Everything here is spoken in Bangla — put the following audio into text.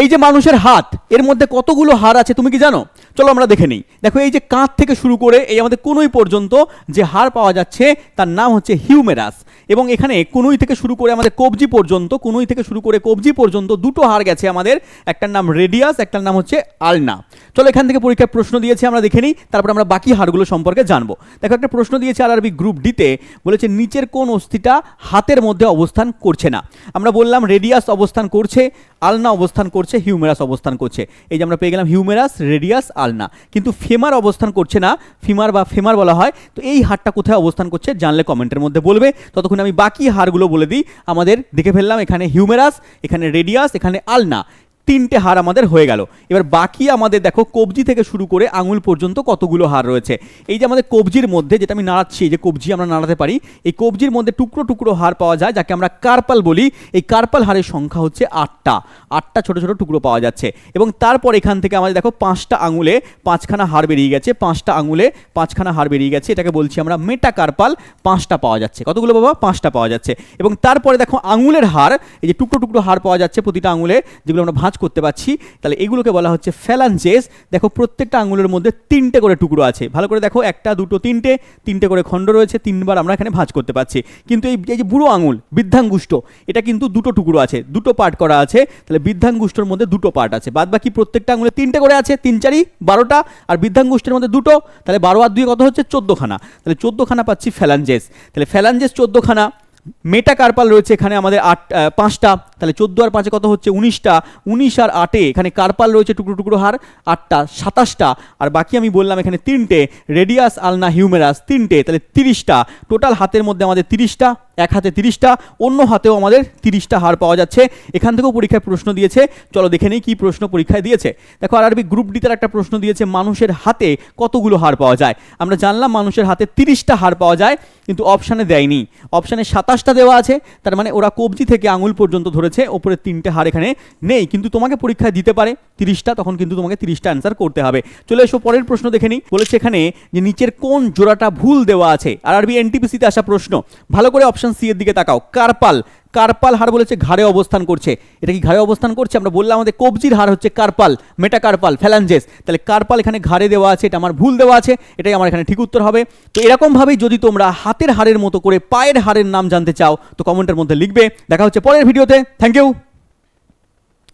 এই যে মানুষের হাত, এর মধ্যে কতগুলো হার আছে তুমি কি জানো? চলো আমরা দেখে নিই। দেখো, এই যে কাঁধ থেকে শুরু করে এই আমাদের কোনোই পর্যন্ত যে হার পাওয়া যাচ্ছে, তার নাম হচ্ছে হিউমেরাস। এবং এখানে কোনোই থেকে শুরু করে আমাদের কবজি পর্যন্ত, কোনোই থেকে শুরু করে কবজি পর্যন্ত দুটো হাড় গেছে আমাদের। একটার নাম রেডিয়াস, একটার নাম হচ্ছে আলনা। চলো এখান থেকে পরীক্ষায় প্রশ্ন দিয়েছে, আমরা দেখে নিই, তারপর আমরা বাকি হাড়গুলো সম্পর্কে জানব। দেখো, একটা প্রশ্ন দিয়েছে আর আরবি গ্রুপ ডিতে বলেছে নিচের কোন অস্থিটা হাতের মধ্যে অবস্থান করছে না? আমরা বললাম রেডিয়াস অবস্থান করছে, আলনা অবস্থান করছে, হিউমেরাস অবস্থান করছে। এই যে আমরা পেয়ে গেলাম হিউমেরাস, রেডিয়াস, আলনা। কিন্তু ফেমার অবস্থান করছে না, ফিমার বা ফেমার বলা হয়, তো এই হাড়টা কোথায় অবস্থান করছে জানলে কমেন্টের মধ্যে বলবে। ততক্ষণ আমি বাকি হারগুলো বলে দিই। আমাদের দেখে ফেললাম এখানে হিউমেরাস এখানে রেডিয়াস এখানে আলনা তিনটে হার আমাদের হয়ে গেল। এবার বাকি আমাদের দেখো, কবজি থেকে শুরু করে আঙুল পর্যন্ত কতগুলো হার রয়েছে। এই যে আমাদের কবজির মধ্যে যেটা আমি নাড়াচ্ছি যে কবজি আমরা নাড়াতে পারি, এই কবজির মধ্যে টুকরো টুকরো হার পাওয়া যায়, যাকে আমরা কার্পাল বলি। এই কার্পাল হারের সংখ্যা হচ্ছে আটটা। আটটা ছোট ছোট টুকরো পাওয়া যাচ্ছে। এবং তারপর এখান থেকে আমাদের দেখো, পাঁচটা আঙুলে পাঁচখানা হার বেরিয়ে গেছে, পাঁচটা আঙুলে পাঁচখানা হার বেরিয়ে গেছে। এটাকে বলছি আমরা মেটা কার্পাল, পাঁচটা পাওয়া যাচ্ছে। কতগুলো বাবা? পাঁচটা পাওয়া যাচ্ছে। এবং তারপরে দেখো, আঙুলের হার, এই যে টুকরো টুকরো হার পাওয়া যাচ্ছে প্রতিটা আঙুলে, যেগুলো আমরা ভাঁজ করতে পারছি। তাহলে এগুলোকে বলা হচ্ছে ফ্যালাঞ্জেস দেখো প্রত্যেকটা আঙুলের মধ্যে তিনটে করে টুকরো আছে। ভালো করে দেখো, একটা, দুটো, তিনটে তিনটে করে খণ্ড রয়েছে, তিনবার আমরা এখানে ভাঁজ করতে পারছি। কিন্তু এই যে বুড়ো আঙুল, বৃদ্ধাঙ্গুষ্ঠ, এটা কিন্তু দুটো টুকরো আছে, দুটো পার্ট করা আছে। তাহলে বৃদ্ধাঙ্গুষ্ঠর মধ্যে দুটো পার্ট আছে। বাদ বাকি প্রত্যেকটা আঙুলে তিনটে করে আছে, তিন চারি, বারোটা, আর বৃদ্ধাঙ্গুষ্ঠের মধ্যে দুটো। তাহলে বারো আর দুই কত হচ্ছে? চোদ্দোখানা। তাহলে চোদ্দোখানা পাচ্ছি ফ্যালাঞ্জেস তাহলে ফ্যালাঞ্জেস চোদ্দোখানা। মেটা কার্পাল রয়েছে এখানে আমাদের আট পাঁচটা। তাহলে চোদ্দ আর পাঁচে কত হচ্ছে? উনিশটা। উনিশ আর আটে এখানে কার্পাল রয়েছে, টুকরো টুকরো হার। আটটা, সাতাশটা। আর বাকি আমি বললাম এখানে তিনটে। রেডিয়াস, আলনা, হিউমেরাস, তিনটে। তাহলে তিরিশটা। টোটাল হাতের মধ্যে আমাদের তিরিশটা। এক হাতে তিরিশটা। অন্য হাতেও আমাদের তিরিশটা হার পাওয়া যাচ্ছে। এখান থেকেও পরীক্ষায় প্রশ্ন দিয়েছে। চলো দেখে নেই কী প্রশ্ন পরীক্ষায় দিয়েছে। দেখো, আর আরবি গ্রুপ ডিতে একটা প্রশ্ন দিয়েছে, মানুষের হাতে কতগুলো হার পাওয়া যায়? আমরা জানলাম মানুষের হাতে তিরিশটা হার পাওয়া যায়, কিন্তু অপশানে দেয়নি। অপশানে সাতাশটা দেওয়া আছে, তার মানে ওরা কবজি থেকে আঙুল পর্যন্ত ধরেছে ওপরে তিনটে হার এখানে নেই, কিন্তু তোমাকে পরীক্ষায় দিতে পারে তিরিশটা, তখন কিন্তু তোমাকে তিরিশটা অ্যান্সার করতে হবে। চলে এসো, পরের প্রশ্ন দেখে নিই। বলেছে এখানে যে নিচের কোন জোড়াটা ভুল দেওয়া আছে? আর আরবি এনটিপিসিতে আসা প্রশ্ন। ভালো করে অপশন সি এর দিকে তাকাও। কার্পাল কার্পাল হাড় বলেছে ঘাড়ে অবস্থান করছে। এটা কি ঘাড়ে অবস্থান করছে? আমরা বললাম আমাদের কবজির হাড় হচ্ছে কার্পাল মেটা কার্পাল ফ্যালাঞ্জেস। তাহলে কার্পাল এখানে ঘাড়ে দেওয়া আছে, এটা আমার ভুল দেওয়া আছে, এটাই আমার এখানে ঠিক উত্তর হবে। তো এরকমভাবেই যদি তোমরা হাতের হাড়ের মতো করে পায়ের হাড়ের নাম জানতে চাও, তো কমেন্টের মধ্যে লিখবে। দেখা হচ্ছে পরের ভিডিওতে। Thank you